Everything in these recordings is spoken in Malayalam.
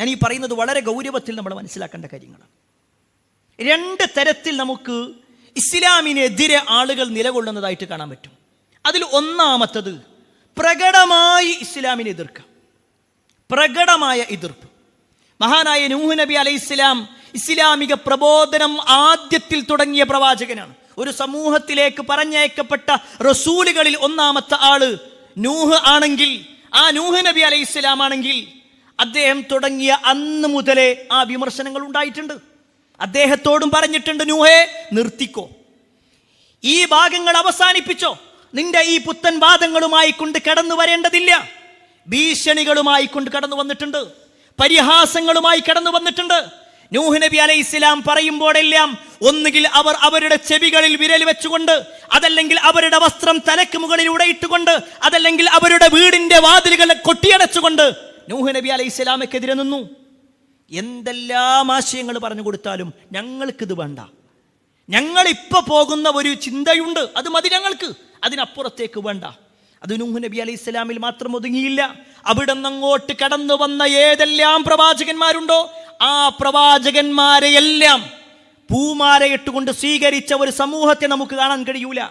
ഞാൻ ഈ പറയുന്നത് വളരെ ഗൗരവത്തിൽ നമ്മൾ മനസ്സിലാക്കേണ്ട കാര്യങ്ങളാണ്. രണ്ട് തരത്തിൽ നമുക്ക് ഇസ്ലാമിനെതിരെ ആളുകൾ നിലകൊള്ളുന്നതായിട്ട് കാണാൻ പറ്റും. അതിൽ ഒന്നാമത്തത് പ്രകടമായി ഇസ്ലാമിനെ എതിർക്കുക പ്രകടമായ എതിർപ്പ്. മഹാനായ നൂഹ് നബി അലൈഹി ഇസ്ലാം ഇസ്ലാമിക പ്രബോധനം ആദ്യത്തിൽ തുടങ്ങിയ പ്രവാചകനാണ്. ഒരു സമൂഹത്തിലേക്ക് പറഞ്ഞയക്കപ്പെട്ട റസൂലുകളിൽ ഒന്നാമത്തെ ആൾ നൂഹ് ആണെങ്കിൽ ആ നൂഹ് നബി അലൈഹി ആണെങ്കിൽ അദ്ദേഹം തുടങ്ങിയ അന്ന് മുതലേ ആ വിമർശനങ്ങൾ ഉണ്ടായിട്ടുണ്ട്. അദ്ദേഹത്തോടും പറഞ്ഞിട്ടുണ്ട് നൂഹേ നിർത്തിക്കോ. ഈ ഭാഗങ്ങൾ അവസാനിപ്പിച്ചോ. നിന്റെ ഈ പുത്തൻ വാദങ്ങളുമായി കൊണ്ട് കടന്നു വരേണ്ടതില്ല. ഭീഷണികളുമായി കൊണ്ട് കടന്നു വന്നിട്ടുണ്ട്. പരിഹാസങ്ങളുമായി കടന്നു വന്നിട്ടുണ്ട്. നൂഹ് നബി അലൈഹി ഇസ്ലാം പറയുമ്പോഴെല്ലാം ഒന്നുകിൽ അവർ അവരുടെ ചെവികളിൽ വിരൽ വെച്ചുകൊണ്ട് അതല്ലെങ്കിൽ അവരുടെ വസ്ത്രം തലക്ക് മുകളിലൂടെ ഇട്ടുകൊണ്ട് അതല്ലെങ്കിൽ അവരുടെ വീടിന്റെ വാതിലുകൾ കൊട്ടിയടച്ചുകൊണ്ട് നൂഹ് നബി അലൈഹി ഇസ്ലാമക്കെതിരെ നിന്നു. എന്തെല്ലാം ആശയങ്ങൾ പറഞ്ഞു കൊടുത്താലും ഞങ്ങൾക്കിത് വേണ്ട. ഞങ്ങളിപ്പോൾ പോകുന്ന ഒരു ചിന്തയുണ്ട്. അത് മതി ഞങ്ങൾക്ക്. അതിനപ്പുറത്തേക്ക് വേണ്ട. അത് നൂഹ് നബി അലൈഹി ഇസ്ലാമിൽ മാത്രം ഒതുങ്ങിയില്ല. അവിടെ നിന്നങ്ങോട്ട് കടന്നു വന്ന ഏതെല്ലാം പ്രവാചകന്മാരുണ്ടോ? ആ പ്രവാചകന്മാരെയെല്ലാം പൂമാലയിട്ടുകൊണ്ട് സ്വീകരിച്ച ഒരു സമൂഹത്തെ നമുക്ക് കാണാൻ കഴിയൂല.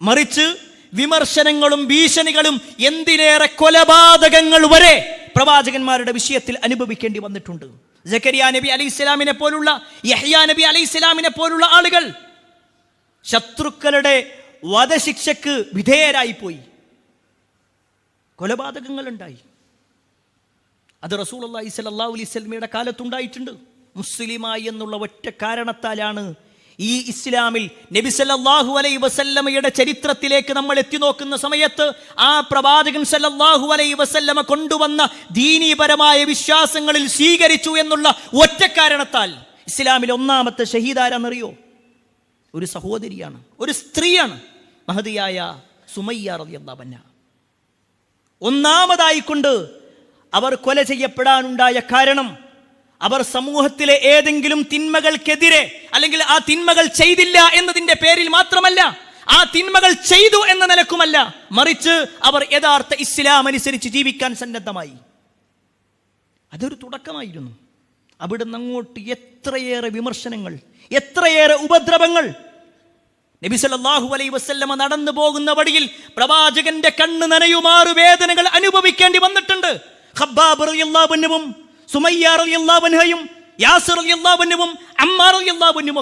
മറിച്ച് വിമർശനങ്ങളും ഭീഷണികളും എന്തിനേറെ കൊലപാതകങ്ങൾ വരെ പ്രവാചകന്മാരുടെ വിഷയത്തിൽ അനുഭവിക്കേണ്ടി വന്നിട്ടുണ്ട്. ജക്കരിയ നബി അലി ഇസ്ലാമിനെ പോലുള്ള യഹ്യാ നബി അലി ഇസ്ലാമിനെ പോലുള്ള ആളുകൾ ശത്രുക്കളുടെ വധശിക്ഷക്ക് വിധേയരായിപ്പോയി. കൊലപാതകങ്ങൾ ഉണ്ടായി അത് റസൂൽ അള്ളാഹി സല്ലാ അലൈഹി സ്വലമിയുടെ കാലത്തുണ്ടായിട്ടുണ്ട്. മുസ്ലിമായി എന്നുള്ള ഒറ്റ കാരണത്താലാണ് ഈ ഇസ്ലാമിൽ നബി സല്ലല്ലാഹു അലൈഹി വസല്ലമയുടെ ചരിത്രത്തിലേക്ക് നമ്മൾ എത്തി നോക്കുന്ന സമയത്ത് ആ പ്രവാചകൻ സല്ലാഹു അലൈ വസല്ലമ കൊണ്ടുവന്ന ദീനീപരമായ വിശ്വാസങ്ങളിൽ സ്വീകരിച്ചു എന്നുള്ള ഒറ്റ കാരണത്താൽ ഇസ്ലാമിൽ ഒന്നാമത്തെ ഷഹീദാരെന്നറിയോ? ഒരു സഹോദരിയാണ് ഒരു സ്ത്രീയാണ് മഹതിയായ സുമയ്യ അൻഹ. ഒന്നാമതായിക്കൊണ്ട് അവർ കൊല ചെയ്യപ്പെടാനുണ്ടായ കാരണം അവർ സമൂഹത്തിലെ ഏതെങ്കിലും തിന്മകൾക്കെതിരെ അല്ലെങ്കിൽ ആ തിന്മകൾ ചെയ്തില്ല എന്നതിന്റെ പേരിൽ മാത്രമല്ല ആ തിന്മകൾ ചെയ്തു എന്ന നിലക്കുമല്ല മറിച്ച് അവർ യഥാർത്ഥ ഇസ്ലാം അനുസരിച്ച് ജീവിക്കാൻ സന്നദ്ധമായി. അതൊരു തുടക്കമായിരുന്നു. അവിടുന്ന് അങ്ങോട്ട് എത്രയേറെ വിമർശനങ്ങൾ എത്രയേറെ ഉപദ്രവങ്ങൾ. നബി അലൈ വസല്ലമ നടന്നു പോകുന്ന വഴിയിൽ പ്രവാചകന്റെ കണ്ണ് നനയുമാറു വേദനകൾ അനുഭവിക്കേണ്ടി വന്നിട്ടുണ്ട്. ഖബ്ബാബ് റളിയല്ലാഹു അൻഹുവും സുമയ്യ റളിയല്ലാഹു അൻഹയും യാസിർ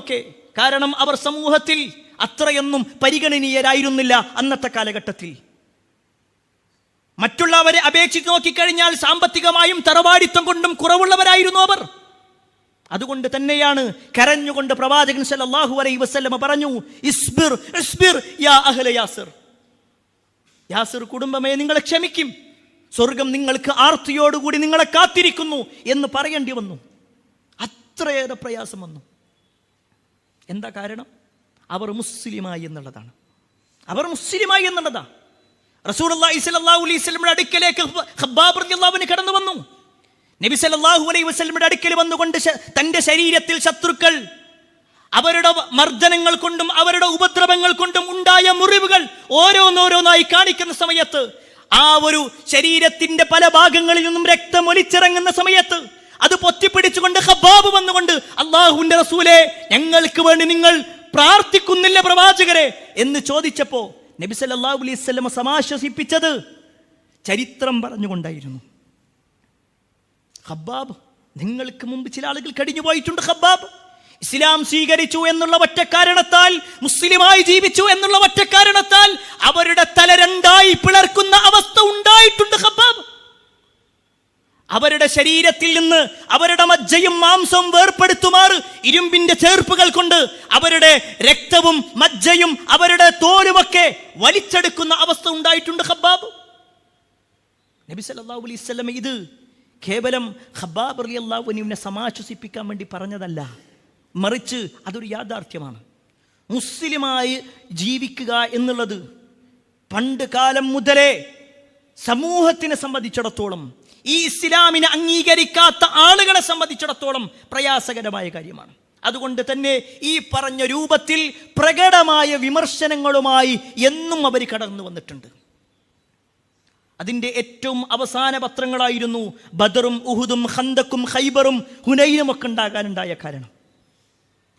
ഒക്കെ കാരണം അവർ സമൂഹത്തിൽ അത്രയൊന്നും പരിഗണനീയരായിരുന്നില്ല അന്നത്തെ കാലഘട്ടത്തിൽ. മറ്റുള്ളവരെ അപേക്ഷിച്ച് നോക്കിക്കഴിഞ്ഞാൽ സാമ്പത്തികമായും തറവാടിത്തം കൊണ്ടും കുറവുള്ളവരായിരുന്നു അവർ. അതുകൊണ്ട് തന്നെയാണ് കരഞ്ഞുകൊണ്ട് പ്രവാചകൻ സല്ലല്ലാഹു അലൈഹി വസല്ലമ പറഞ്ഞു ഇസ്ബിർ ഇസ്ബിർ യാ അഹ്ല യാസിർ. യാസിർ കുടുംബമേ നിങ്ങളെ ക്ഷമിക്കും. സ്വർഗം നിങ്ങൾക്ക് ആർത്തിയോടുകൂടി നിങ്ങളെ കാത്തിരിക്കുന്നു എന്ന് പറയേണ്ടി വന്നു. അത്രയേറെ പ്രയാസം വന്നു. എന്താ കാരണം? അവർ മുസ്ലിമായി എന്നുള്ളതാണ്. അവർ മുസ്ലിമായി എന്നുള്ളതാണ് അലൈഹി വസല്ലമയുടെ അടുക്കലേക്ക് അൻഹു കടന്നു വന്നു. നബി സല്ലല്ലാഹു അലൈഹി വസ്ലമിയുടെ അടുക്കൽ വന്നുകൊണ്ട് തന്റെ ശരീരത്തിൽ ശത്രുക്കൾ അവരുടെ മർദ്ദനങ്ങൾ കൊണ്ടും അവരുടെ ഉപദ്രവങ്ങൾ കൊണ്ടും ഉണ്ടായ മുറിവുകൾ ഓരോന്നോരോന്നായി കാണിക്കുന്ന സമയത്ത് ആ ഒരു ശരീരത്തിന്റെ പല ഭാഗങ്ങളിൽ നിന്നും രക്തം ഒലിച്ചിറങ്ങുന്ന സമയത്ത് അത് പൊത്തിപ്പിടിച്ചുകൊണ്ട് ഹബാബ് വന്നുകൊണ്ട് അള്ളാഹുവിന്റെ റസൂലെ ഞങ്ങൾക്ക് വേണ്ടി നിങ്ങൾ പ്രാർത്ഥിക്കുന്നില്ല പ്രവാചകരെ. എന്ന് ചോദിച്ചപ്പോ നബി സല്ലല്ലാഹു അലൈഹി സമാശ്വസിപ്പിച്ചത് ചരിത്രം പറഞ്ഞുകൊണ്ടായിരുന്നു. ഹബ്ബാബ് നിങ്ങൾക്ക് മുമ്പ് ചില ആളുകൾ കടിഞ്ഞു പോയിട്ടുണ്ട് ഹബ്ബാബ് ഇസ്ലാം സ്വീകരിച്ചു എന്നുള്ള ഒറ്റ കാരണത്താൽ മുസ്ലിമായി ജീവിച്ചു എന്നുള്ള ഒറ്റ കാരണത്താൽ അവരുടെ തല രണ്ടായി പിളർക്കുന്ന അവസ്ഥ ഉണ്ടായിട്ടുണ്ട് ഹബ്ബാബ് അവരുടെ ശരീരത്തിൽ നിന്ന് അവരുടെ മജ്ജയും മാംസവും വേർപ്പെടുത്തുമാർ ഇരുമ്പിന്റെ ചേർപ്പുകൾ കൊണ്ട് അവരുടെ രക്തവും മജ്ജയും അവരുടെ തോലുമൊക്കെ വലിച്ചെടുക്കുന്ന അവസ്ഥ ഉണ്ടായിട്ടുണ്ട് ഹബ്ബാബ് നബി സല്ലല്ലാഹു അലൈഹി ഇത് കേവലം ഖബ്ബാബ് റളിയല്ലാഹു അൻഹുവിനെ സമാശ്വസിപ്പിക്കാൻ വേണ്ടി പറഞ്ഞതല്ല. മറിച്ച് അതൊരു യാഥാർത്ഥ്യമാണ്. മുസ്ലിമായി ജീവിക്കുക എന്നുള്ളത് പണ്ട് കാലം മുതലേ സമൂഹത്തിനെ സംബന്ധിച്ചിടത്തോളം ഈ ഇസ്ലാമിനെ അംഗീകരിക്കാത്ത ആളുകളെ സംബന്ധിച്ചിടത്തോളം പ്രയാസകരമായ കാര്യമാണ്. അതുകൊണ്ട് തന്നെ ഈ പറഞ്ഞ രൂപത്തിൽ പ്രകടമായ വിമർശനങ്ങളുമായി എന്നും അവർ കടന്നു വന്നിട്ടുണ്ട്. അതിന്റെ ഏറ്റവും അവസാന പത്രങ്ങളായിരുന്നു ബദറും ഉഹുദും ഹന്തക്കും ഹൈബറും ഹുനൈനും ഒക്കെ ഉണ്ടാകാനുണ്ടായ കാരണം.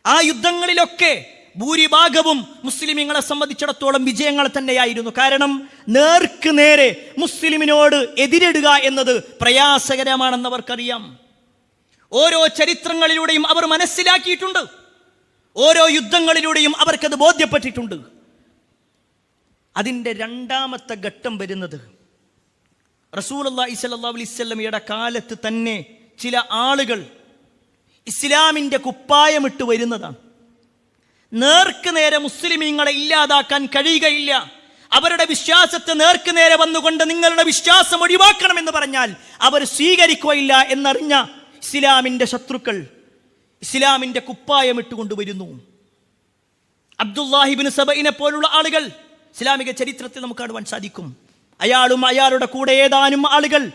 ആ യുദ്ധങ്ങളിലൊക്കെ ഭൂരിഭാഗവും മുസ്ലിമിങ്ങളെ സംബന്ധിച്ചിടത്തോളം വിജയങ്ങൾ തന്നെയായിരുന്നു. കാരണം നേർക്ക് നേരെ മുസ്ലിമിനോട് എതിരിടുക എന്നത് പ്രയാസകരമാണെന്ന് അവർക്കറിയാം ഓരോ ചരിത്രങ്ങളിലൂടെയും അവർ മനസ്സിലാക്കിയിട്ടുണ്ട്. ഓരോ യുദ്ധങ്ങളിലൂടെയും അവർക്കത് ബോധ്യപ്പെട്ടിട്ടുണ്ട്. അതിന്റെ രണ്ടാമത്തെ ഘട്ടം വരുന്നത് റസൂൽ അള്ളാഹി സല്ലാ അലൈവല്ലമയുടെ കാലത്ത് തന്നെ ചില ആളുകൾ ഇസ്ലാമിന്റെ കുപ്പായമിട്ട് വരുന്നതാണ്. നേർക്ക് നേരെ മുസ്ലിമീങ്ങളെ ഇല്ലാതാക്കാൻ കഴിയുകയില്ല. അവരുടെ വിശ്വാസത്തെ നേർക്ക് നേരെ വന്നുകൊണ്ട് നിങ്ങളുടെ വിശ്വാസം ഒഴിവാക്കണമെന്ന് പറഞ്ഞാൽ അവർ സ്വീകരിക്കുകയില്ല എന്നറിഞ്ഞ ഇസ്ലാമിന്റെ ശത്രുക്കൾ ഇസ്ലാമിന്റെ കുപ്പായം ഇട്ടുകൊണ്ടുവരുന്നു അബ്ദുല്ലാഹിബിൻ സബയിനെ പോലുള്ള ആളുകൾ ഇസ്ലാമിക ചരിത്രത്തിൽ നമുക്ക് കാണുവാൻ സാധിക്കും. അയാളും അയാളുടെ കൂടെ ഏതാനും ആളുകൾ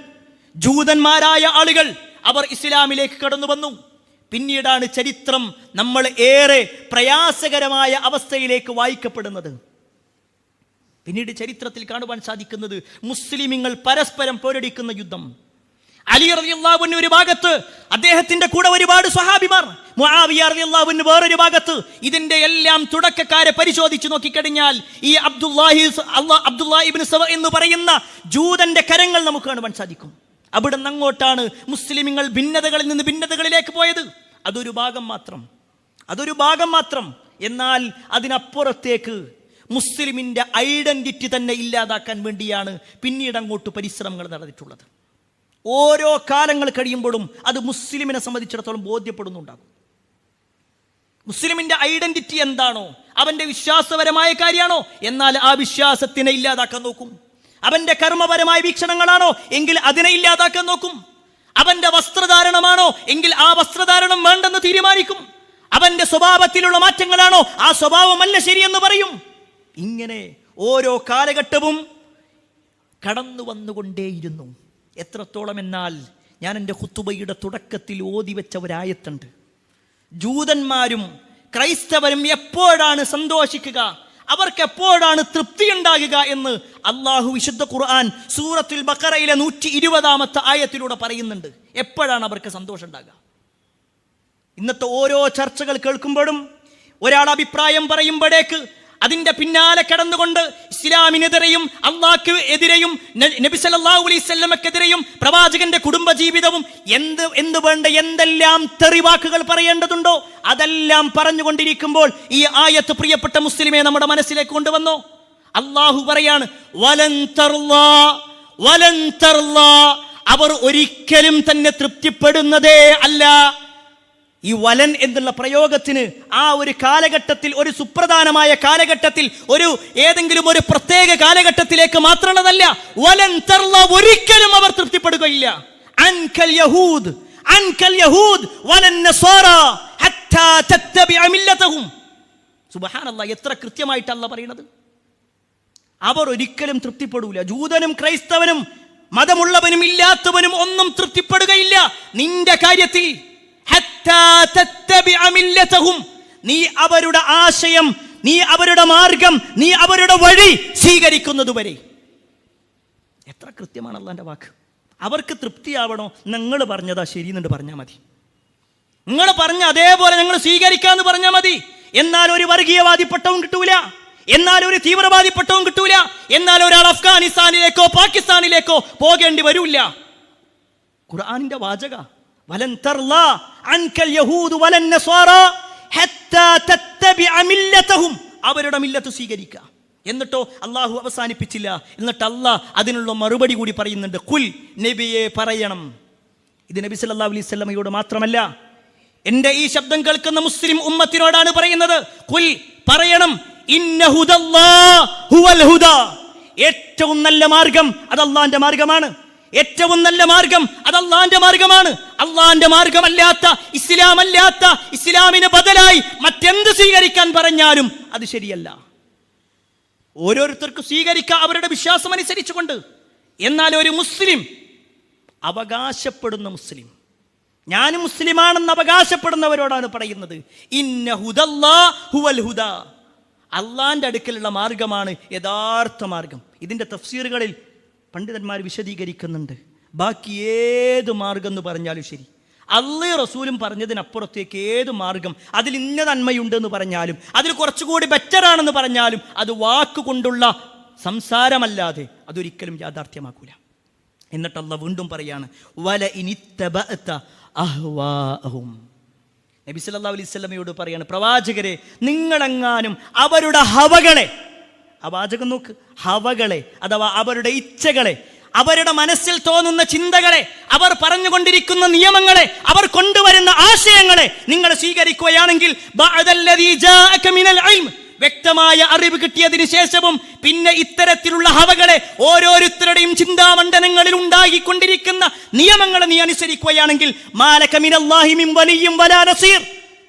ജൂതന്മാരായ ആളുകൾ അവർ ഇസ്ലാമിലേക്ക് കടന്നു വന്നു. പിന്നീടാണ് ചരിത്രം നമ്മൾ ഏറെ പ്രയാസകരമായ അവസ്ഥയിലേക്ക് വായിക്കപ്പെടുന്നത്. പിന്നീട് ചരിത്രത്തിൽ കാണുവാൻ സാധിക്കുന്നത് മുസ്ലിമിങ്ങൾ പരസ്പരം പോരടിക്കുന്ന യുദ്ധം. അലി റളിയല്ലാഹുവിന് ഒരു ഭാഗത്ത് അദ്ദേഹത്തിന്റെ കൂടെ ഒരുപാട് സ്വഹാബിമാർ മുആവിയ വേറൊരു ഭാഗത്ത് ഇതിന്റെ എല്ലാം തുടക്കക്കാരെ പരിശോധിച്ച് നോക്കിക്കഴിഞ്ഞാൽ ഈ അബ്ദുല്ലാഹി അബ്ദുല്ലാഹിബിൻ സവ എന്ന് പറയുന്ന ജൂതന്റെ കരങ്ങൾ നമുക്ക് കാണുവാൻ സാധിക്കും. അവിടെ നിന്ന് അങ്ങോട്ടാണ് മുസ്ലിമിങ്ങൾ ഭിന്നതകളിൽ നിന്ന് ഭിന്നതകളിലേക്ക് പോയത്. അതൊരു ഭാഗം മാത്രം. അതൊരു ഭാഗം മാത്രം. എന്നാൽ അതിനപ്പുറത്തേക്ക് മുസ്ലിമിന്റെ ഐഡന്റിറ്റി തന്നെ ഇല്ലാതാക്കാൻ വേണ്ടിയാണ് പിന്നീട് അങ്ങോട്ട് പരിശ്രമങ്ങൾ നടന്നിട്ടുള്ളത്. ഓരോ കാലങ്ങൾ കഴിയുമ്പോഴും അത് മുസ്ലിമിനെ സംബന്ധിച്ചിടത്തോളം ബോധ്യപ്പെടുന്നുണ്ടാകും. മുസ്ലിമിന്റെ ഐഡന്റിറ്റി എന്താണോ? അവന്റെ വിശ്വാസപരമായ കാര്യമാണോ? എന്നാൽ ആ വിശ്വാസത്തിനെ ഇല്ലാതാക്കാൻ നോക്കും. അവന്റെ കർമ്മപരമായ വീക്ഷണങ്ങളാണോ എങ്കിൽ അതിനെ ഇല്ലാതാക്കാൻ നോക്കും. അവന്റെ വസ്ത്രധാരണമാണോ എങ്കിൽ ആ വസ്ത്രധാരണം വേണ്ടെന്ന് തീരുമാനിക്കും. അവന്റെ സ്വഭാവത്തിലുള്ള മാറ്റങ്ങളാണോ ആ സ്വഭാവമല്ല ശരിയെന്ന് പറയും. ഇങ്ങനെ ഓരോ കാലഘട്ടവും കടന്നു വന്നുകൊണ്ടേയിരുന്നു. എത്രത്തോളം എന്നാൽ ഞാൻ എന്റെ ഹുത്തുബയുടെ തുടക്കത്തിൽ ഓതി വെച്ച ഒരായത്തുണ്ട് ജൂതന്മാരും ക്രൈസ്തവരും എപ്പോഴാണ് സന്തോഷിക്കുക? അവർക്ക് എപ്പോഴാണ് തൃപ്തി ഉണ്ടാകുക എന്ന് അള്ളാഹു വിശുദ്ധ ഖുർആൻ സൂറത്തുൽ ബക്കറയിലെ നൂറ്റി ഇരുപതാമത്തെ ആയത്തിലൂടെ പറയുന്നുണ്ട്. എപ്പോഴാണ് അവർക്ക് സന്തോഷം ഉണ്ടാകുക? ഇന്നത്തെ ഓരോ ചർച്ചകൾ കേൾക്കുമ്പോഴും ഒരാൾ അഭിപ്രായം പറയുമ്പോഴേക്ക് അതിന്റെ പിന്നാലെ കടന്നുകൊണ്ട് ഇസ്ലാമിനെതിരെയും അള്ളാഹ്ക്ക് എതിരെയും നബിസലാഹു വസല്ലമക്കെതിരെയും പ്രവാചകന്റെ കുടുംബജീവിതവും എന്ത് എന്ത് വേണ്ട എന്തെല്ലാം തെറിവാക്കുകൾ പറയേണ്ടതുണ്ടോ അതെല്ലാം പറഞ്ഞുകൊണ്ടിരിക്കുമ്പോൾ ഈ ആയത്ത് പ്രിയപ്പെട്ട മുസ്ലിമെ നമ്മുടെ മനസ്സിലേക്ക് കൊണ്ടുവന്നോ അള്ളാഹു പറയാണ്. അവർ ഒരിക്കലും തന്നെ തൃപ്തിപ്പെടുന്നതേ അല്ല ഈ വലൻ എന്നുള്ള പ്രയോഗത്തിന് ആ ഒരു കാലഘട്ടത്തിൽ ഒരു സുപ്രധാനമായ കാലഘട്ടത്തിൽ ഒരു ഏതെങ്കിലും ഒരു പ്രത്യേക കാലഘട്ടത്തിലേക്ക് മാത്രമുള്ളതല്ല വലൻ തർല ഒരിക്കലും അവർ തൃപ്തിപ്പെടുകയില്ല. അൻകൽ യഹൂദ് അൻകൽ യഹൂദ് വലൻ നസാറ ഹത്താ തത്തബിഅ മില്ലതഹും. സുബ്ഹാനല്ലാഹ് എത്ര കൃത്യമായിട്ടല്ല പറയുന്നത് അവർ ഒരിക്കലും തൃപ്തിപ്പെടൂല. ജൂതനും ക്രൈസ്തവനും മതമുള്ളവനും ഇല്ലാത്തവനും ഒന്നും തൃപ്തിപ്പെടുകയില്ല. നിന്റെ കാര്യത്തിൽ. നീ അവരുടെ ആശയം നീ അവരുടെ മാർഗം നീ അവരുടെ വഴി സ്വീകരിക്കുന്നതുവരെ. എത്ര കൃത്യമാണ് എന്റെ വാക്ക്. അവർക്ക് തൃപ്തിയാവണോ? നിങ്ങൾ പറഞ്ഞതാ ശരി എന്നുണ്ട് പറഞ്ഞാൽ മതി. നിങ്ങൾ പറഞ്ഞ അതേപോലെ ഞങ്ങൾ സ്വീകരിക്കാമെന്ന് പറഞ്ഞാൽ മതി. എന്നാൽ ഒരു വർഗീയവാദി പട്ടവും കിട്ടൂല. എന്നാൽ ഒരു തീവ്രവാദി പട്ടവും കിട്ടൂല. എന്നാൽ ഒരാൾ അഫ്ഗാനിസ്ഥാനിലേക്കോ പാകിസ്ഥാനിലേക്കോ പോകേണ്ടി വരൂല ഖുർആനിന്റെ വാചക. വലൻ ترضى عنك اليهود ولا النصارى حتى تتبع ملتهم അവരുടെ മില്ലത്ത് സ്വീകരിക്കുക എന്നിട്ടോ അള്ളാഹു അവസാനിപ്പിച്ചില്ല. എന്നിട്ട് അള്ളാഹ് അതിനുള്ള മറുപടി കൂടി പറയുന്നുണ്ട്. കുൽ നബിയെ പറയണം. ഇത് നബി സല്ലാ അലൈഹി വസല്ലമയോട് മാത്രമല്ല എന്റെ ഈ ശബ്ദം കേൾക്കുന്ന മുസ്ലിം ഉമ്മത്തിനോടാണ് പറയുന്നത്. കുൽ പറയണം. ഇന്ന ഏറ്റവും നല്ല മാർഗം അത് അള്ളാന്റെ മാർഗമാണ്. ഏറ്റവും നല്ല മാർഗം അത് അള്ളാന്റെ മാർഗമാണ്. അള്ളാന്റെ മാർഗമല്ലാത്ത ഇസ്ലാമല്ലാത്ത ഇസ്ലാമിന് ബദലായി മറ്റെന്ത് സ്വീകരിക്കാൻ പറഞ്ഞാലും അത് ശരിയല്ല. ഓരോരുത്തർക്കും സ്വീകരിക്കാം അവരുടെ വിശ്വാസം അനുസരിച്ചുകൊണ്ട്. എന്നാൽ ഒരു മുസ്ലിം അവകാശപ്പെടുന്ന മുസ്ലിം. ഞാൻ മുസ്ലിമാണെന്ന് അവകാശപ്പെടുന്നവരോടാണ് പറയുന്നത്. ഇന്ന ഹുദല്ലാ ഹുവൽ ഹുദ. അള്ളാന്റെ അടുക്കലുള്ള മാർഗമാണ് യഥാർത്ഥ മാർഗം. ഇതിന്റെ തഫ്സീറുകളിൽ പണ്ഡിതന്മാർ വിശദീകരിക്കുന്നുണ്ട്. ബാക്കി ഏത് മാർഗം എന്ന് പറഞ്ഞാലും ശരി. അള്ളേ റസൂലും പറഞ്ഞതിനപ്പുറത്തേക്ക് ഏത് മാർഗം അതിൽ ഇന്ന നന്മയുണ്ടെന്ന് പറഞ്ഞാലും അതിൽ കുറച്ചുകൂടി ബെറ്റർ ആണെന്ന് പറഞ്ഞാലും അത് വാക്കുകൊണ്ടുള്ള സംസാരമല്ലാതെ അതൊരിക്കലും യാഥാർത്ഥ്യമാക്കൂല. എന്നിട്ട് വീണ്ടും പറയാണ് വല ഇനി നബി സല്ലല്ലാഹു അലൈഹി വസല്ലമയോട് പറയാണ് പ്രവാചകരെ നിങ്ങളെങ്ങാനും അവരുടെ ഹവകളെ ആ വാചകം നോക്ക്. ഹവകളെ അഥവാ അവരുടെ ഇച്ഛകളെ അവരുടെ മനസ്സിൽ തോന്നുന്ന ചിന്തകളെ അവർ പറഞ്ഞുകൊണ്ടിരിക്കുന്ന നിയമങ്ങളെ അവർ കൊണ്ടുവരുന്ന ആശയങ്ങളെ നിങ്ങൾ സ്വീകരിക്കുകയാണെങ്കിൽ വ്യക്തമായ അറിവ് കിട്ടിയതിനു ശേഷവും പിന്നെ ഇത്തരത്തിലുള്ള ഹവകളെ ഓരോരുത്തരുടെയും ചിന്താമണ്ഡലങ്ങളിൽ ഉണ്ടാകിക്കൊണ്ടിരിക്കുന്ന നിയമങ്ങളെ നീ അനുസരിക്കുകയാണെങ്കിൽ വലിയും വലാ നസീർ.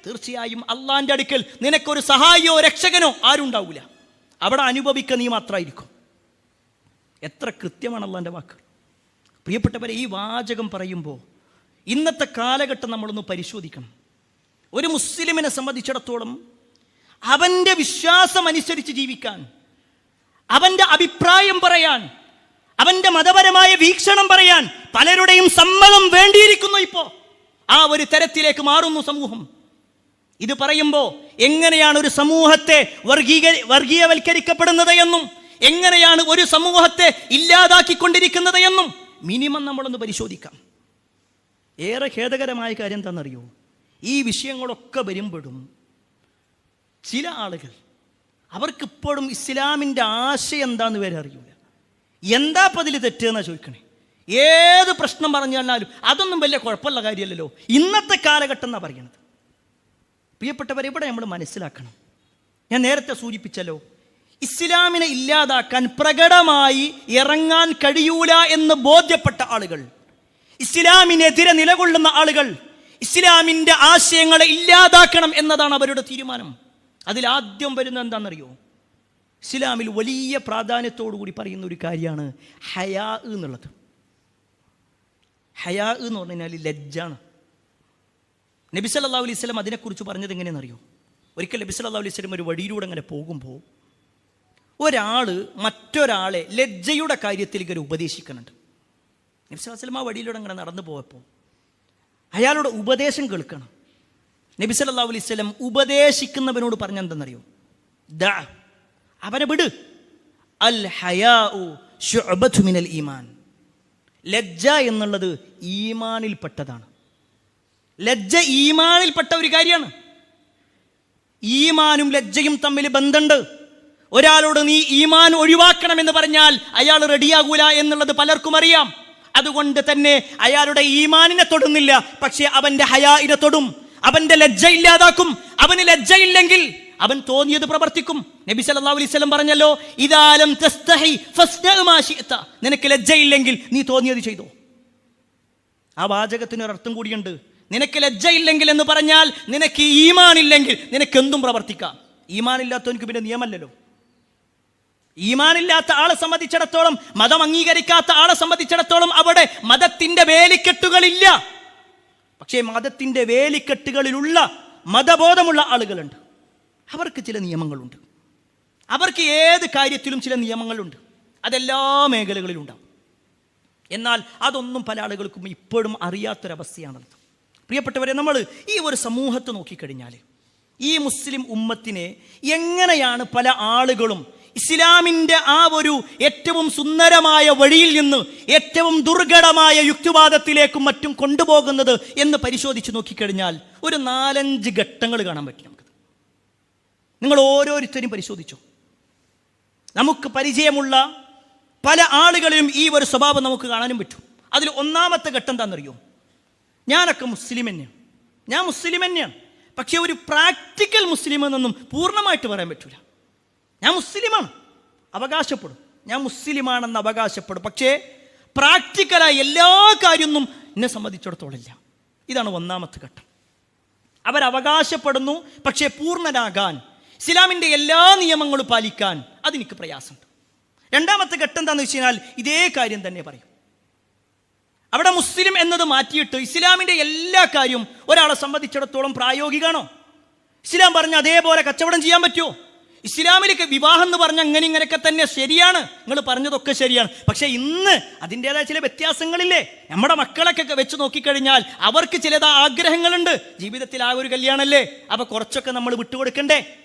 തീർച്ചയായും അള്ളാന്റെ അടുക്കൽ നിനക്കൊരു സഹായിയോ രക്ഷകനോ ആരും ഉണ്ടാവില്ല അവിടെ അനുഭവിക്കുക നീ മാത്രമായിരിക്കും എത്ര കൃത്യമാണല്ലോ എന്റെ വാക്ക്. പ്രിയപ്പെട്ടവരെ ഈ വാചകം പറയുമ്പോൾ ഇന്നത്തെ കാലഘട്ടം നമ്മളൊന്ന് പരിശോധിക്കണം. ഒരു മുസ്ലിമിനെ സംബന്ധിച്ചിടത്തോളം അവന്റെ വിശ്വാസം അനുസരിച്ച് ജീവിക്കാൻ അവന്റെ അഭിപ്രായം പറയാൻ അവന്റെ മതപരമായ വീക്ഷണം പറയാൻ പലരുടെയും സമ്മതം വേണ്ടിയിരിക്കുന്നു ഇപ്പോൾ. ആ ഒരു തരത്തിലേക്ക് മാറുന്നു സമൂഹം. ഇത് പറയുമ്പോൾ എങ്ങനെയാണ് ഒരു സമൂഹത്തെ വർഗീക വർഗീയവൽക്കരിക്കപ്പെടുന്നത് എന്നും എങ്ങനെയാണ് ഒരു സമൂഹത്തെ ഇല്ലാതാക്കിക്കൊണ്ടിരിക്കുന്നത് എന്നും മിനിമം നമ്മളൊന്ന് പരിശോധിക്കാം. ഏറെ ഖേദകരമായ കാര്യം എന്താണെന്നറിയോ? ഈ വിഷയങ്ങളൊക്കെ വരുമ്പോഴും ചില ആളുകൾ അവർക്കിപ്പോഴും ഇസ്ലാമിന്റെ ആശയം എന്താന്ന് വരെ അറിയൂല. എന്താ അപ്പം അതിൽ ചോദിക്കണേ? ഏത് പ്രശ്നം പറഞ്ഞു തന്നാലും അതൊന്നും വലിയ കുഴപ്പമുള്ള കാര്യമല്ലല്ലോ. ഇന്നത്തെ കാലഘട്ടം എന്നാണ് പറയണത്? പ്രിയപ്പെട്ടവരെ ഇവിടെ നമ്മൾ മനസ്സിലാക്കണം. ഞാൻ നേരത്തെ സൂചിപ്പിച്ചല്ലോ ഇസ്ലാമിനെ ഇല്ലാതാക്കാൻ പ്രകടമായി ഇറങ്ങാൻ കഴിയൂല എന്ന് ബോധ്യപ്പെട്ട ആളുകൾ ഇസ്ലാമിനെതിരെ നിലകൊള്ളുന്ന ആളുകൾ ഇസ്ലാമിന്റെ ആശയങ്ങളെ ഇല്ലാതാക്കണം എന്നതാണ് അവരുടെ തീരുമാനം. അതിലാദ്യം വരുന്നത് എന്താണെന്നറിയോ? ഇസ്ലാമിൽ വലിയ പ്രാധാന്യത്തോടു കൂടി പറയുന്ന ഒരു കാര്യമാണ് ഹയാ എന്നുള്ളത്. ഹയാ എന്ന് പറഞ്ഞു കഴിഞ്ഞാൽ ലജ്ജാണ്. നബി സല്ലല്ലാഹു അലൈഹി സ്വലം അതിനെക്കുറിച്ച് പറഞ്ഞത് എങ്ങനെയെന്നറിയോ ഒരിക്കൽ നബി സല്ലല്ലാഹു അലൈഹി സ്വലം ഒരു വഴിയിലൂടെ അങ്ങനെ പോകുമ്പോൾ ഒരാൾ മറ്റൊരാളെ ലജ്ജയുടെ കാര്യത്തിൽ ഇങ്ങനെ ഉപദേശിക്കുന്നുണ്ട്. നബി അലൈഹി വസല്ലം ആ വഴിയിലൂടെ അങ്ങനെ നടന്നു പോയപ്പോൾ അയാളുടെ ഉപദേശം കേൾക്കണം. നബി സല്ലല്ലാഹു അലൈഹി സ്വലം ഉപദേശിക്കുന്നവനോട് പറഞ്ഞെന്തെന്നറിയോ? ദ അവനെ വിട്. അൽ മിനൽ ഈമാൻ. ലജ്ജ എന്നുള്ളത് ഈമാനിൽപ്പെട്ടതാണ്. ലജ്ജ ഈമാനിൽപ്പെട്ട ഒരു കാര്യമാണ്. ഈമാനും ലജ്ജയും തമ്മിൽ ബന്ധമുണ്ട്. ഒരാളോട് നീ ഈമാൻ ഒഴിവാക്കണം എന്ന് പറഞ്ഞാൽ അയാൾ റെഡിയാകൂല എന്നുള്ളത് പലർക്കും അറിയാം. അതുകൊണ്ട് തന്നെ അയാളുടെ ഈമാനിനെ തൊടുന്നില്ല പക്ഷേ അവന്റെ ഹയായിനെ തൊടും. അവന്റെ ലജ്ജ ഇല്ലാതാക്കും. അവന് ലജ്ജയില്ലെങ്കിൽ അവൻ തോന്നിയത് പ്രവർത്തിക്കും. നബി സല്ലല്ലാഹു അലൈഹി വസല്ലം പറഞ്ഞല്ലോ ഇദാലം തസ്തഹി നിനക്ക് ലജ്ജയില്ലെങ്കിൽ നീ തോന്നിയത് ചെയ്തോ? ആ വാചകത്തിന് ഒരർത്ഥം കൂടിയുണ്ട്. നിനക്ക് ലജ്ജയില്ലെങ്കിൽ എന്ന് പറഞ്ഞാൽ നിനക്ക് ഈമാനില്ലെങ്കിൽ നിനക്ക് എന്തും പ്രവർത്തിക്കാം. ഈമാൻ ഇല്ലാത്തവനക്ക് പിന്നെ നിയമല്ലല്ലോ. ഈമാനില്ലാത്ത ആളെ സംബന്ധിച്ചിടത്തോളം മതം അംഗീകരിക്കാത്ത ആളെ സംബന്ധിച്ചിടത്തോളം അവിടെ മതത്തിന്റെ വേലിക്കെട്ടുകളില്ല. പക്ഷേ മതത്തിന്റെ വേലിക്കെട്ടുകളിലുള്ള മതബോധമുള്ള ആളുകളുണ്ട്. അവർക്ക് ചില നിയമങ്ങളുണ്ട്. അവർക്ക് ഏത് കാര്യത്തിലും ചില നിയമങ്ങളുണ്ട്. അതെല്ലാ മേഖലകളിലുണ്ടാവും. എന്നാൽ അതൊന്നും പല ആളുകൾക്കും ഇപ്പോഴും അറിയാത്തൊരവസ്ഥയാണുള്ളത് പ്രിയപ്പെട്ടവരെ നമ്മൾ ഈ ഒരു സമൂഹത്തെ നോക്കിക്കഴിഞ്ഞാൽ ഈ മുസ്ലിം ഉമ്മത്തിനെ എങ്ങനെയാണ് പല ആളുകളും ഇസ്ലാമിന്റെ ആ ഒരു ഏറ്റവും സുന്ദരമായ വഴിയിൽ നിന്ന് ഏറ്റവും ദുർഘടമായ യുക്തിവാദത്തിലേക്കും മറ്റും കൊണ്ടുപോകുന്നത് എന്ന് പരിശോധിച്ച് നോക്കിക്കഴിഞ്ഞാൽ ഒരു നാലഞ്ച് ഘട്ടങ്ങൾ കാണാൻ പറ്റും നമുക്ക്. നിങ്ങൾ ഓരോരുത്തരും പരിശോധിച്ചു? നമുക്ക് പരിചയമുള്ള പല ആളുകളിലും ഈ ഒരു സ്വഭാവം നമുക്ക് കാണാനും പറ്റും. അതിൽ ഒന്നാമത്തെ ഘട്ടം എന്താണെന്നറിയോ? ഞാനൊക്കെ മുസ്ലിം തന്നെയാണ് ഞാൻ മുസ്ലിം തന്നെയാണ് പക്ഷേ ഒരു പ്രാക്ടിക്കൽ മുസ്ലിം എന്നൊന്നും പൂർണമായിട്ട് പറയാൻ പറ്റില്ല ഞാൻ മുസ്ലിമാണ്. അവകാശപ്പെടും. ഞാൻ മുസ്ലിമാണെന്ന് അവകാശപ്പെടും. പക്ഷേ പ്രാക്ടിക്കലായ എല്ലാ കാര്യമൊന്നും എന്നെ സംബന്ധിച്ചിടത്തോളമില്ല ഇതാണ് ഒന്നാമത്തെ ഘട്ടം. അവരവകാശപ്പെടുന്നു പക്ഷേ പൂർണരാകാൻ ഇസ്ലാമിന്റെ എല്ലാ നിയമങ്ങളും പാലിക്കാൻ അതെനിക്ക് പ്രയാസമുണ്ട്. രണ്ടാമത്തെ ഘട്ടം എന്താണെന്ന് വെച്ച് കഴിഞ്ഞാൽ ഇതേ കാര്യം തന്നെ പറയും. അവിടെ മുസ്ലിം എന്നത് മാറ്റിയിട്ട് ഇസ്ലാമിന്റെ എല്ലാ കാര്യവും ഒരാളെ സംബന്ധിച്ചിടത്തോളം പ്രായോഗികമാണോ ഇസ്ലാം പറഞ്ഞ അതേപോലെ കച്ചവടം ചെയ്യാൻ പറ്റുമോ? ഇസ്ലാമിലേക്ക് വിവാഹം എന്ന് പറഞ്ഞ അങ്ങനെ ഇങ്ങനെയൊക്കെ തന്നെ ശരിയാണ്. നിങ്ങൾ പറഞ്ഞതൊക്കെ ശരിയാണ്. പക്ഷേ ഇന്ന് അതിന്റെതായ ചില വ്യത്യാസങ്ങളില്ലേ? നമ്മുടെ മക്കളൊക്കെ വെച്ച് നോക്കിക്കഴിഞ്ഞാൽ അവർക്ക് ചിലത് ആഗ്രഹങ്ങളുണ്ട്. ജീവിതത്തിൽ ആ ഒരു കല്യാണമല്ലേ അപ്പൊ കുറച്ചൊക്കെ നമ്മൾ വിട്ടുകൊടുക്കണ്ടേ?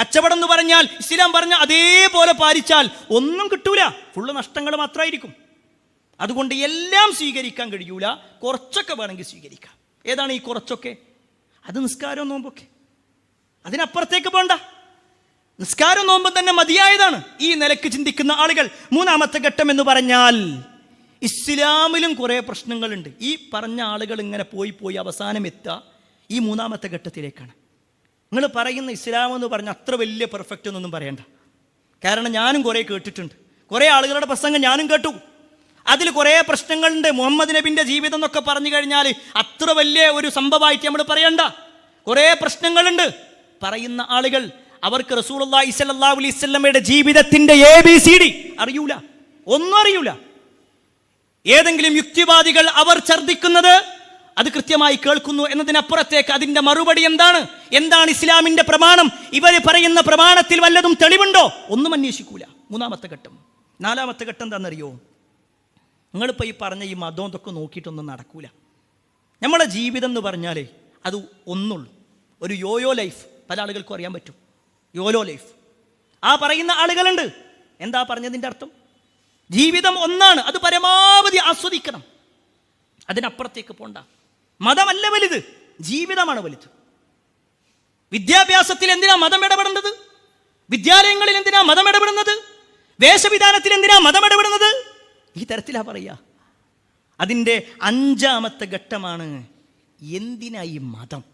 കച്ചവടം എന്ന് പറഞ്ഞാൽ ഇസ്ലാം പറഞ്ഞ അതേപോലെ പാലിച്ചാൽ ഒന്നും കിട്ടൂല. ഫുള്ള് നഷ്ടങ്ങൾ മാത്രമായിരിക്കും. അതുകൊണ്ട് എല്ലാം സ്വീകരിക്കാൻ കഴിയൂല. കുറച്ചൊക്കെ വേണമെങ്കിൽ സ്വീകരിക്കാം. ഏതാണ് ഈ കുറച്ചൊക്കെ? അത് നിസ്കാരവും നോമ്പൊക്കെ. അതിനപ്പുറത്തേക്ക് പോണ്ട. നിസ്കാരം നോമ്പ് തന്നെ മതിയായതാണ്. ഈ നിലയ്ക്ക് ചിന്തിക്കുന്ന ആളുകൾ മൂന്നാമത്തെ ഘട്ടം എന്ന് പറഞ്ഞാൽ ഇസ്ലാമിലും കുറേ പ്രശ്നങ്ങളുണ്ട്. ഈ പറഞ്ഞ ആളുകൾ ഇങ്ങനെ പോയി പോയി അവസാനം എത്തുക ഈ മൂന്നാമത്തെ ഘട്ടത്തിലേക്കാണ്. നിങ്ങൾ പറയുന്ന ഇസ്ലാം എന്ന് പറഞ്ഞ അത്ര വലിയ പെർഫെക്റ്റ് എന്നൊന്നും പറയണ്ട. കാരണം ഞാനും കുറേ കേട്ടിട്ടുണ്ട്. കുറേ ആളുകളുടെ പ്രസംഗം ഞാനും കേട്ടു. അതിൽ കുറേ പ്രശ്നങ്ങളുണ്ട്. മുഹമ്മദ് നബിന്റെ ജീവിതം എന്നൊക്കെ പറഞ്ഞു കഴിഞ്ഞാൽ അത്ര വലിയ ഒരു സംഭവമായിട്ട് നമ്മൾ പറയണ്ട. കുറേ പ്രശ്നങ്ങളുണ്ട്. പറയുന്ന ആളുകൾ അവർക്ക് റസൂലുള്ളാഹി സ്വല്ലല്ലാഹു അലൈഹി വസല്ലമയുടെ ജീവിതത്തിന്റെ എ ബി സി ഡി അറിയൂല. ഒന്നും അറിയൂല. ഏതെങ്കിലും യുക്തിവാദികൾ അവർ ഛർദിക്കുന്നത് അത് കൃത്യമായി കേൾക്കുന്നു എന്നതിനപ്പുറത്തേക്ക് അതിന്റെ മറുപടി എന്താണ്? എന്താണ് ഇസ്ലാമിന്റെ പ്രമാണം? ഇവർ പറയുന്ന പ്രമാണത്തിൽ വല്ലതും തെളിവുണ്ടോ? ഒന്നും അന്വേഷിക്കൂല. മൂന്നാമത്തെ ഘട്ടം. നാലാമത്തെ ഘട്ടം എന്താണെന്നറിയോ? നിങ്ങളിപ്പോൾ ഈ പറഞ്ഞ ഈ മതം ഇതൊക്കെ നോക്കിയിട്ടൊന്നും നടക്കൂല. നമ്മളെ ജീവിതം എന്ന് പറഞ്ഞാലേ അത് ഒന്നുള്ളൂ. ഒരു യോയോ ലൈഫ്. പല ആളുകൾക്കും അറിയാൻ പറ്റും. YOLO life. ആ പറയുന്ന ആളുകളുണ്ട്. എന്താ പറഞ്ഞതിന്റെ അർത്ഥം? ജീവിതം ഒന്നാണ്. അത് പരമാവധി ആസ്വദിക്കണം. അതിനപ്പുറത്തേക്ക് പോണ്ട. മതമല്ല വലുത്. ജീവിതമാണ് വലുത്. വിദ്യാഭ്യാസത്തിൽ എന്തിനാ മതം ഇടപെടേണ്ടത്? വിദ്യാലയങ്ങളിൽ എന്തിനാ മതം ഇടപെടുന്നത്? വേഷവിധാനത്തിൽ എന്തിനാ മതം ഇടപെടുന്നത്? ഈ തരത്തിലാണ് പറയുക അതിന്റെ അഞ്ചാമത്തെ ഘട്ടമാണ് എന്തിനായി മതം?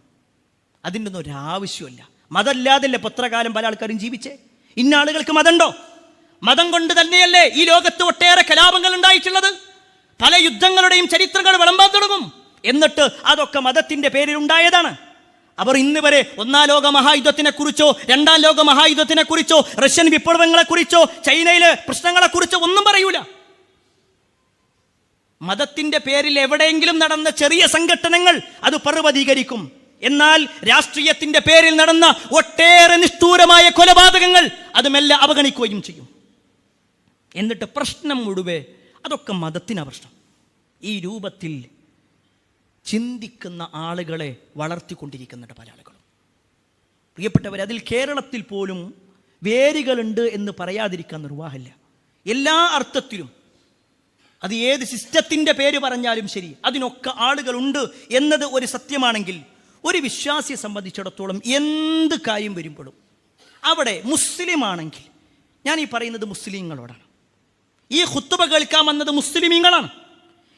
അതിന്റെ ഒന്നും ഒരാവശ്യമില്ല മതമില്ലാതല്ലേ പത്രകാലം പല ആൾക്കാരും ജീവിച്ചേ? ഇന്ന ആളുകൾക്ക് മതമുണ്ടോ? മതം കൊണ്ട് തന്നെയല്ലേ ഈ ലോകത്ത് ഒട്ടേറെ കലാപങ്ങൾ ഉണ്ടായിട്ടുള്ളത്? പല യുദ്ധങ്ങളുടെയും ചരിത്രങ്ങൾ വിളമ്പാൻ തുടങ്ങും. എന്നിട്ട് അതൊക്കെ മതത്തിന്റെ പേരിൽ ഉണ്ടായതാണ്. അവർ ഇന്ന് വരെ ഒന്നാം ലോക മഹായുദ്ധത്തിനെക്കുറിച്ചോ രണ്ടാം ലോക മഹായുദ്ധത്തിനെക്കുറിച്ചോ റഷ്യൻ വിപ്ലവങ്ങളെക്കുറിച്ചോ ചൈനയിലെ പ്രശ്നങ്ങളെക്കുറിച്ചോ ഒന്നും പറയൂല. മതത്തിന്റെ പേരിൽ എവിടെയെങ്കിലും നടന്ന ചെറിയ സംഘടനകൾ അത് പർവതീകരിക്കും. എന്നാൽ രാഷ്ട്രീയത്തിന്റെ പേരിൽ നടന്ന ഒട്ടേറെ നിഷ്ഠൂരമായ കൊലപാതകങ്ങൾ അത് മെല്ലെ അവഗണിക്കുകയും ചെയ്യും. എന്നിട്ട് പ്രശ്നം മുഴുവേ അതൊക്കെ മതത്തിനാ പ്രശ്നം. ഈ രൂപത്തിൽ ചിന്തിക്കുന്ന ആളുകളെ വളർത്തിക്കൊണ്ടിരിക്കുന്നുണ്ട് പല ആളുകളും. പ്രിയപ്പെട്ടവർ അതിൽ കേരളത്തിൽ പോലും വേരുകളുണ്ട് എന്ന് പറയാതിരിക്കാൻ നിർവാഹമില്ല. എല്ലാ അർത്ഥത്തിലും അത് ഏത് സിസ്റ്റത്തിന്റെ പേര് പറഞ്ഞാലും ശരി അതിനൊക്കെ ആളുകളുണ്ട് എന്നത് ഒരു സത്യമാണെങ്കിൽ ഒരു വിശ്വാസിയെ സംബന്ധിച്ചിടത്തോളം എന്ത് കാര്യം വരുമ്പോഴും അവിടെ മുസ്ലിമാണെങ്കിൽ ഞാൻ ഈ പറയുന്നത് മുസ്ലിങ്ങളോടാണ്. ഈ ഹുത്തുബ കേൾക്കാൻ വന്നത് മുസ്ലിമീങ്ങളാണ്.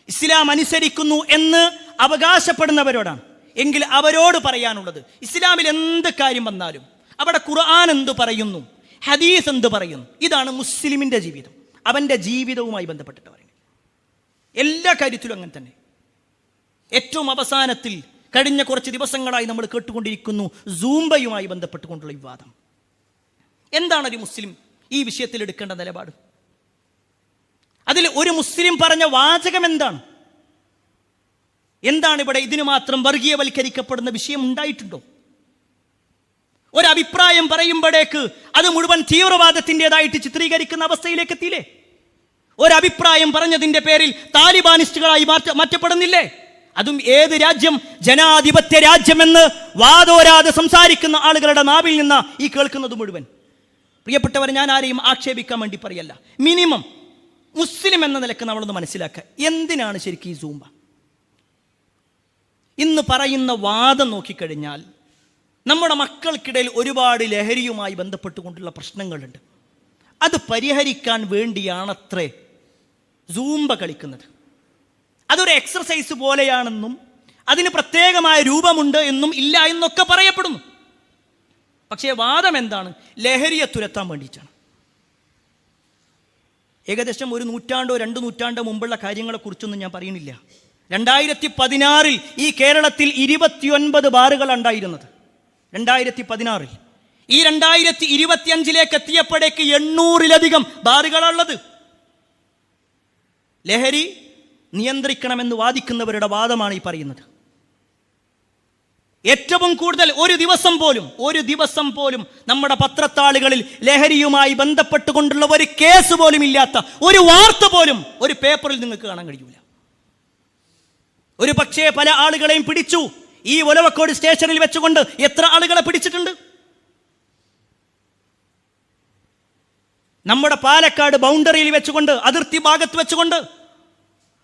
ഇസ്ലാം അനുസരിക്കുന്നു എന്ന് അവകാശപ്പെടുന്നവരോടാണ്. എങ്കിൽ അവരോട് പറയാനുള്ളത് ഇസ്ലാമിൽ എന്ത് കാര്യം വന്നാലും അവിടെ ഖുർആൻ എന്ത് പറയുന്നു ഹദീസ് എന്ത് പറയുന്നു ഇതാണ് മുസ്ലിമിന്റെ ജീവിതം. അവന്റെ ജീവിതവുമായി ബന്ധപ്പെട്ടിട്ട് എല്ലാ കാര്യത്തിലും അങ്ങനെ തന്നെ. ഏറ്റവും അവസാനത്തിൽ കഴിഞ്ഞ കുറച്ച് ദിവസങ്ങളായി നമ്മൾ കേട്ടുകൊണ്ടിരിക്കുന്നു സൂംബയുമായി ബന്ധപ്പെട്ടുകൊണ്ടുള്ള വിവാദം. എന്താണ് ഒരു മുസ്ലിം ഈ വിഷയത്തിൽ എടുക്കേണ്ട നിലപാട്? അതിൽ ഒരു മുസ്ലിം പറഞ്ഞ വാചകം എന്താണ്? എന്താണ് ഇവിടെ ഇതിന് മാത്രം വർഗീയവൽക്കരിക്കപ്പെടുന്ന വിഷയം ഉണ്ടായിട്ടുണ്ടോ? ഒരഭിപ്രായം പറയുമ്പോഴേക്ക് അത് മുഴുവൻ തീവ്രവാദത്തിന്റെതായിട്ട് ചിത്രീകരിക്കുന്ന അവസ്ഥയിലേക്ക് എത്തിയില്ലേ? ഒരഭിപ്രായം പറഞ്ഞതിന്റെ പേരിൽ താലിബാനിസ്റ്റുകളായി മാറ്റ മാറ്റപ്പെടുന്നില്ലേ? അതും ഏത് രാജ്യം? ജനാധിപത്യ രാജ്യമെന്ന് വാദോരാതെ സംസാരിക്കുന്ന ആളുകളുടെ നാവിൽ നിന്ന് ഈ കേൾക്കുന്നത് മുഴുവൻ. പ്രിയപ്പെട്ടവർ ഞാൻ ആരെയും ആക്ഷേപിക്കാൻ വേണ്ടി പറയല്ല. മിനിമം മുസ്ലിം എന്ന നിലയ്ക്ക് നമ്മളൊന്ന് മനസ്സിലാക്കുക എന്തിനാണ് ശരിക്കും ഈ സൂമ്പ ഇന്ന് പറയുന്ന വാദം നോക്കിക്കഴിഞ്ഞാൽ നമ്മുടെ മക്കൾക്കിടയിൽ ഒരുപാട് ലഹരിയുമായി ബന്ധപ്പെട്ടുകൊണ്ടുള്ള പ്രശ്നങ്ങളുണ്ട്. അത് പരിഹരിക്കാൻ വേണ്ടിയാണത്രേ സൂമ്പ കളിക്കുന്നത്. അതൊരു എക്സർസൈസ് പോലെയാണെന്നും അതിന് പ്രത്യേകമായ രൂപമുണ്ട് എന്നും ഇല്ല എന്നൊക്കെ പറയപ്പെടുന്നു. പക്ഷേ വാദം എന്താണ്? ലഹരിയെ തുരത്താൻ വേണ്ടിയിട്ടാണ്. ഏകദേശം ഒരു നൂറ്റാണ്ടോ രണ്ട് നൂറ്റാണ്ടോ മുമ്പുള്ള കാര്യങ്ങളെക്കുറിച്ചൊന്നും ഞാൻ പറയുന്നില്ല. രണ്ടായിരത്തി പതിനാറിൽ ഈ കേരളത്തിൽ ഇരുപത്തിയൊൻപത് ബാറുകൾ ഉണ്ടായിരുന്നത്. രണ്ടായിരത്തി പതിനാറിൽ ഈ രണ്ടായിരത്തി ഇരുപത്തിയഞ്ചിലേക്ക് എത്തിയപ്പോഴേക്ക് എണ്ണൂറിലധികം ബാറുകളുള്ളത് ലഹരി നിയന്ത്രിക്കണമെന്ന് വാദിക്കുന്നവരുടെ വാദമാണ് ഈ പറയുന്നത്. ഏറ്റവും കൂടുതൽ ഒരു ദിവസം പോലും ഒരു ദിവസം പോലും നമ്മുടെ പത്രത്താളുകളിൽ ലഹരിയുമായി ബന്ധപ്പെട്ടുകൊണ്ടുള്ള ഒരു കേസ് പോലും ഇല്ലാത്ത ഒരു വാർത്ത പോലും ഒരു പേപ്പറിൽ നിങ്ങൾക്ക് കാണാൻ കഴിയൂല. ഒരു പക്ഷേ പല ആളുകളെയും പിടിച്ചു. ഈ ഒലവക്കോട് സ്റ്റേഷനിൽ വെച്ചുകൊണ്ട് എത്ര ആളുകളെ പിടിച്ചിട്ടുണ്ട്? നമ്മുടെ പാലക്കാട് ബൗണ്ടറിയിൽ വെച്ചുകൊണ്ട് അതിർത്തി ഭാഗത്ത് വെച്ചുകൊണ്ട്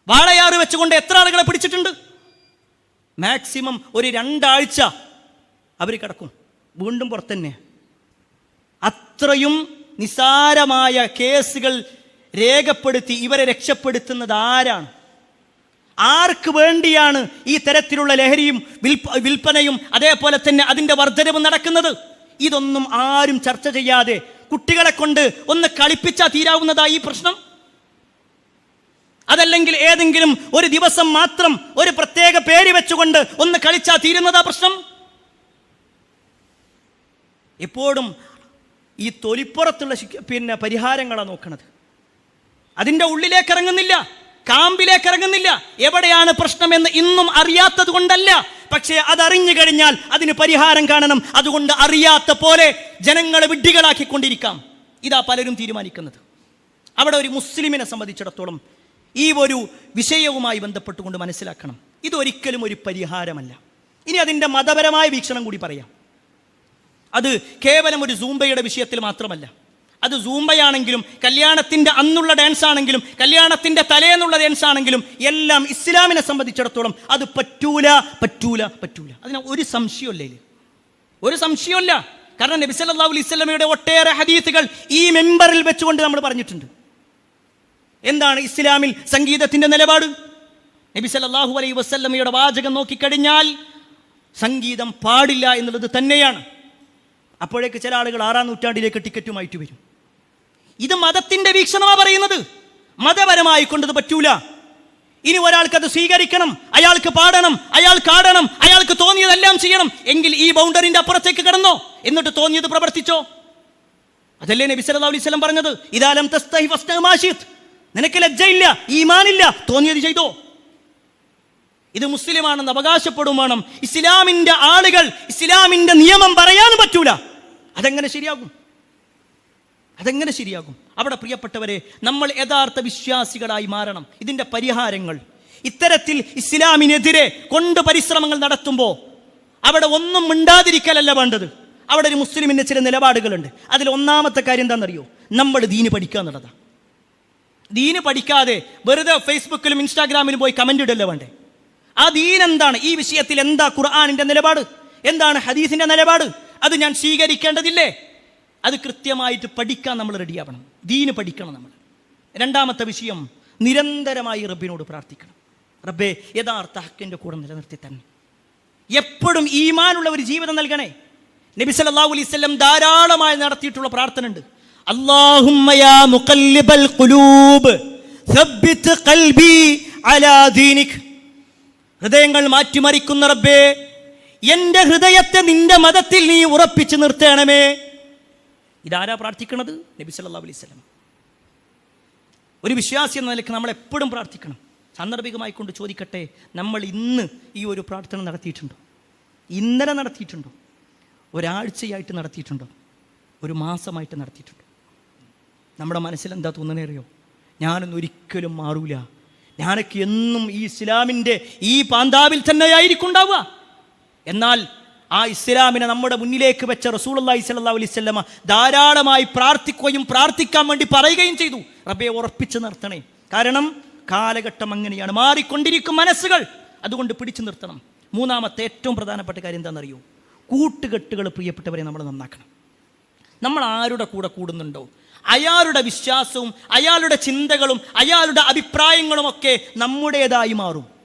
വാളയാറ് വെച്ചുകൊണ്ട് എത്ര ആളുകളെ പിടിച്ചിട്ടുണ്ട്? മാക്സിമം ഒരു രണ്ടാഴ്ച അവർ കിടക്കും. വീണ്ടും പുറത്തന്നെ. അത്രയും നിസാരമായ കേസുകൾ രേഖപ്പെടുത്തി ഇവരെ രക്ഷപ്പെടുത്തുന്നത് ആരാണ്? ആർക്ക് വേണ്ടിയാണ് ഈ തരത്തിലുള്ള ലഹരിയും വിൽപ്പ വിൽപ്പനയും അതേപോലെ തന്നെ അതിന്റെ വർധനവും നടക്കുന്നത്? ഇതൊന്നും ആരും ചർച്ച ചെയ്യാതെ കുട്ടികളെ കൊണ്ട് ഒന്ന് കളിപ്പിച്ചാൽ തീരാവുന്നതാ ഈ പ്രശ്നം? അതല്ലെങ്കിൽ ഏതെങ്കിലും ഒരു ദിവസം മാത്രം ഒരു പ്രത്യേക പേര് വെച്ചുകൊണ്ട് ഒന്ന് കളിച്ചാൽ തീരുന്നതാ പ്രശ്നം? എപ്പോഴും ഈ തൊലിപ്പുറത്തുള്ള പിന്നെ പരിഹാരങ്ങളാണ് നോക്കണത്. അതിന്റെ ഉള്ളിലേക്ക് ഇറങ്ങുന്നില്ല. കാമ്പിലേക്ക് ഇറങ്ങുന്നില്ല. എവിടെയാണ് പ്രശ്നമെന്ന് ഇന്നും അറിയാത്തത് കൊണ്ടല്ല. പക്ഷേ അതറിഞ്ഞു കഴിഞ്ഞാൽ അതിന് പരിഹാരം കാണണം. അതുകൊണ്ട് അറിയാത്ത പോലെ ജനങ്ങളെ വിഡ്ഢികളാക്കിക്കൊണ്ടിരിക്കാം. ഇതാ പലരും തീരുമാനിക്കുന്നത്. അവിടെ ഒരു മുസ്ലിമിനെ സംബന്ധിച്ചിടത്തോളം ഈ ഒരു വിഷയവുമായി ബന്ധപ്പെട്ടുകൊണ്ട് മനസ്സിലാക്കണം. ഇതൊരിക്കലും ഒരു പരിഹാരമല്ല. ഇനി അതിന്റെ മതപരമായ വീക്ഷണം കൂടി പറയാം. അത് കേവലം ഒരു സൂംബയുടെ വിഷയത്തിൽ മാത്രമല്ല. അത് സൂമ്പയാണെങ്കിലും കല്യാണത്തിന്റെ അന്നുള്ള ഡാൻസ് ആണെങ്കിലും കല്യാണത്തിന്റെ തലേന്നുള്ള ഡാൻസ് ആണെങ്കിലും എല്ലാം ഇസ്ലാമിനെ സംബന്ധിച്ചിടത്തോളം അത് പറ്റൂല പറ്റൂല പറ്റൂല. അതിന് ഒരു സംശയമല്ല ഒരു സംശയമല്ല കാരണം നബി സല്ലല്ലാഹു അലൈഹി വസല്ലമയുടെ ഒട്ടേറെ ഹദീസുകൾ ഈ മെമ്പറിൽ വെച്ചുകൊണ്ട് നമ്മൾ പറഞ്ഞിട്ടുണ്ട്. എന്താണ് ഇസ്ലാമിൽ സംഗീതത്തിന്റെ നിലപാട്? നബി സല്ലല്ലാഹു അലൈഹി വസല്ലമയുടെ വാചകം നോക്കിക്കഴിഞ്ഞാൽ സംഗീതം പാടില്ല എന്നുള്ളത് തന്നെയാണ്. അപ്പോഴേക്ക് ചില ആളുകൾ ആറാം നൂറ്റാണ്ടിലേക്ക് ടിക്കറ്റുമായിട്ട് വരും. ഇത് മതത്തിന്റെ വീക്ഷണമാ പറയുന്നത്. മതപരമായി കൊണ്ടത് പറ്റൂല. ഇനി ഒരാൾക്ക് അത് സ്വീകരിക്കണം അയാൾക്ക് പാടണം അയാൾ കാടണം അയാൾക്ക് തോന്നിയതെല്ലാം ചെയ്യണം എങ്കിൽ ഈ ബൗണ്ടറിന്റെ അപ്പുറത്തേക്ക് കിടന്നോ. എന്നിട്ട് തോന്നിയത് പ്രവർത്തിച്ചോ. അതല്ലേ നബി സല്ലല്ലാഹു അലൈഹി വസല്ലം പറഞ്ഞത്? ഇദാലം തസ്തഹി ഫസ്തഹ് മാ ശിഅ്ത്. നിനക്ക് ലജ്ജയില്ല ഈമാനില്ല തോന്നിയത് ചെയ്തോ. ഇത് മുസ്ലിമാണെന്ന് അവകാശപ്പെടും വേണം. ഇസ്ലാമിന്റെ ആളുകൾ ഇസ്ലാമിന്റെ നിയമം പറയാൻ പറ്റൂല. അതെങ്ങനെ ശരിയാകും? അതെങ്ങനെ ശരിയാകും? അവിടെ പ്രിയപ്പെട്ടവരെ നമ്മൾ യഥാർത്ഥ വിശ്വാസികളായി മാറണം. ഇതിന്റെ പരിഹാരങ്ങൾ. ഇത്തരത്തിൽ ഇസ്ലാമിനെതിരെ കൊണ്ട് പരിശ്രമങ്ങൾ നടത്തുമ്പോൾ അവിടെ ഒന്നും മിണ്ടാതിരിക്കലല്ല വേണ്ടത്. അവിടെ ഒരു മുസ്ലിമിന്റെ ചില നിലപാടുകളുണ്ട്. അതിൽ ഒന്നാമത്തെ കാര്യം എന്താണെന്നറിയോ? നമ്മൾ ദീന് പഠിക്കുക എന്നുള്ളതാണ് ദീന് പഠിക്കാതെ വെറുതെ ഫേസ്ബുക്കിലും ഇൻസ്റ്റാഗ്രാമിലും പോയി കമന്റ് ഇടല്ലേ വേണ്ടേ? ആ ദീൻ എന്താണ്? ഈ വിഷയത്തിൽ എന്താ ഖുർആാനിന്റെ നിലപാട്? എന്താണ് ഹദീസിന്റെ നിലപാട്? അത് ഞാൻ സ്വീകരിക്കേണ്ടതില്ലേ? അത് കൃത്യമായിട്ട് പഠിക്കാൻ നമ്മൾ റെഡിയാവണം. ദീന് പഠിക്കണം നമ്മൾ. രണ്ടാമത്തെ വിഷയം നിരന്തരമായി റബ്ബിനോട് പ്രാർത്ഥിക്കണം. റബ്ബെ യഥാർത്ഥ ഹക്കിന്റെ കൂടെ നിലനിർത്തി തന്നെ. എപ്പോഴും ഈമാനുള്ള ഒരു ജീവിതം നൽകണേ. നബി സല്ലല്ലാഹു അലൈഹി വസല്ലം ധാരാളമായി നടത്തിയിട്ടുള്ള പ്രാർത്ഥന ഉണ്ട് അല്ലാഹുമ്മ യാ മുഖല്ലിബൽ ഖുലൂബ് ഖൽബി അലാ ദീനിക്. ഹൃദയങ്ങൾ മാറ്റിമറിക്കുന്ന റബ്ബേ എന്റെ ഹൃദയത്തെ നിന്റെ മതത്തിൽ നീ ഉറപ്പിച്ചു നിർത്തണമേ. ഇതാരാ പ്രാർത്ഥിക്കണത്? നബി സല്ലല്ലാഹു അലൈഹി വസല്ലം. ഒരു വിശ്വാസി എന്ന നിലയ്ക്ക് നമ്മൾ എപ്പോഴും പ്രാർത്ഥിക്കണം. സാന്ദർഭികമായി കൊണ്ട് ചോദിക്കട്ടെ നമ്മൾ ഇന്ന് ഈ ഒരു പ്രാർത്ഥന നടത്തിയിട്ടുണ്ടോ? ഇന്നലെ നടത്തിയിട്ടുണ്ടോ? ഒരാഴ്ചയായിട്ട് നടത്തിയിട്ടുണ്ടോ? ഒരു മാസമായിട്ട് നടത്തിയിട്ടുണ്ടോ? നമ്മുടെ മനസ്സിൽ എന്താ തോന്നണേറിയോ ഞാനൊന്നും ഒരിക്കലും മാറൂല. ഞാനൊക്കെ എന്നും ഈ ഇസ്ലാമിന്റെ ഈ പാന്താവിൽ തന്നെയായിരിക്കും ഉണ്ടാവുക. എന്നാൽ ആ ഇസ്ലാമിനെ നമ്മുടെ മുന്നിലേക്ക് വെച്ച റസൂലി സല്ലാ അലൈവല്ലമ ധാരാളമായി പ്രാർത്ഥിക്കുകയും പ്രാർത്ഥിക്കാൻ വേണ്ടി പറയുകയും ചെയ്തു. റബ്ബെ ഉറപ്പിച്ചു നിർത്തണേ. കാരണം കാലഘട്ടം അങ്ങനെയാണ്. മാറിക്കൊണ്ടിരിക്കും മനസ്സുകൾ. അതുകൊണ്ട് പിടിച്ചു നിർത്തണം. മൂന്നാമത്തെ ഏറ്റവും പ്രധാനപ്പെട്ട കാര്യം എന്താണെന്നറിയോ? കൂട്ടുകെട്ടുകൾ പ്രിയപ്പെട്ടവരെ നമ്മൾ നന്നാക്കണം. നമ്മൾ ആരുടെ കൂടെ കൂടുന്നുണ്ടോ? അയാളുടെ വിശ്വാസവും അയാളുടെ ചിന്തകളും അയാളുടെ അഭിപ്രായങ്ങളും ഒക്കെ നമ്മുടേതായി മാറും.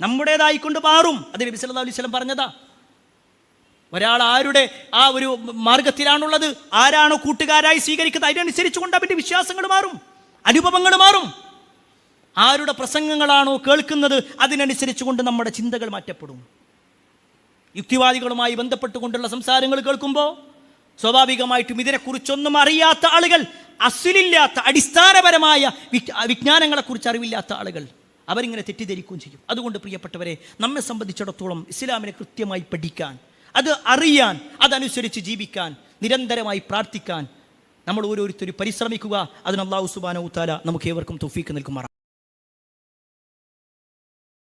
നമ്മുടേതായി കൊണ്ട് മാറും. അത് നബി സല്ലല്ലാഹു അലൈഹി വസല്ലം പറഞ്ഞതാ. ഒരാൾ ആരുടെ ആ ഒരു മാർഗത്തിലാണുള്ളത് ആരാണോ കൂട്ടുകാരായി സ്വീകരിക്കുന്നത് അതിനനുസരിച്ച് കൊണ്ട് അവന്റെ വിശ്വാസങ്ങൾ മാറും അനുഭവങ്ങൾ മാറും. ആരുടെ പ്രസംഗങ്ങളാണോ കേൾക്കുന്നത് അതിനനുസരിച്ച് കൊണ്ട് നമ്മുടെ ചിന്തകൾ മാറ്റപ്പെടും. യുക്തിവാദികളുമായി ബന്ധപ്പെട്ടുകൊണ്ടുള്ള സംസാരങ്ങൾ കേൾക്കുമ്പോൾ സ്വാഭാവികമായിട്ടും ഇതിനെക്കുറിച്ചൊന്നും അറിയാത്ത ആളുകൾ അസിലില്ലാത്ത അടിസ്ഥാനപരമായ വിജ്ഞാനങ്ങളെക്കുറിച്ച് അറിവില്ലാത്ത ആളുകൾ. അവരിങ്ങനെ തെറ്റിദ്ധരിക്കുകയും ചെയ്യും. അതുകൊണ്ട് പ്രിയപ്പെട്ടവരെ നമ്മെ സംബന്ധിച്ചിടത്തോളം ഇസ്ലാമിനെ കൃത്യമായി പഠിക്കാൻ അത് അറിയാൻ അതനുസരിച്ച് ജീവിക്കാൻ നിരന്തരമായി പ്രാർത്ഥിക്കാൻ നമ്മൾ ഓരോരുത്തരും പരിശ്രമിക്കുക. അതിന് അള്ളാഹു സുബാന ഉത്താല നമുക്ക് ഏവർക്കും തൊഫീക്ക് നിൽക്കുമാറാം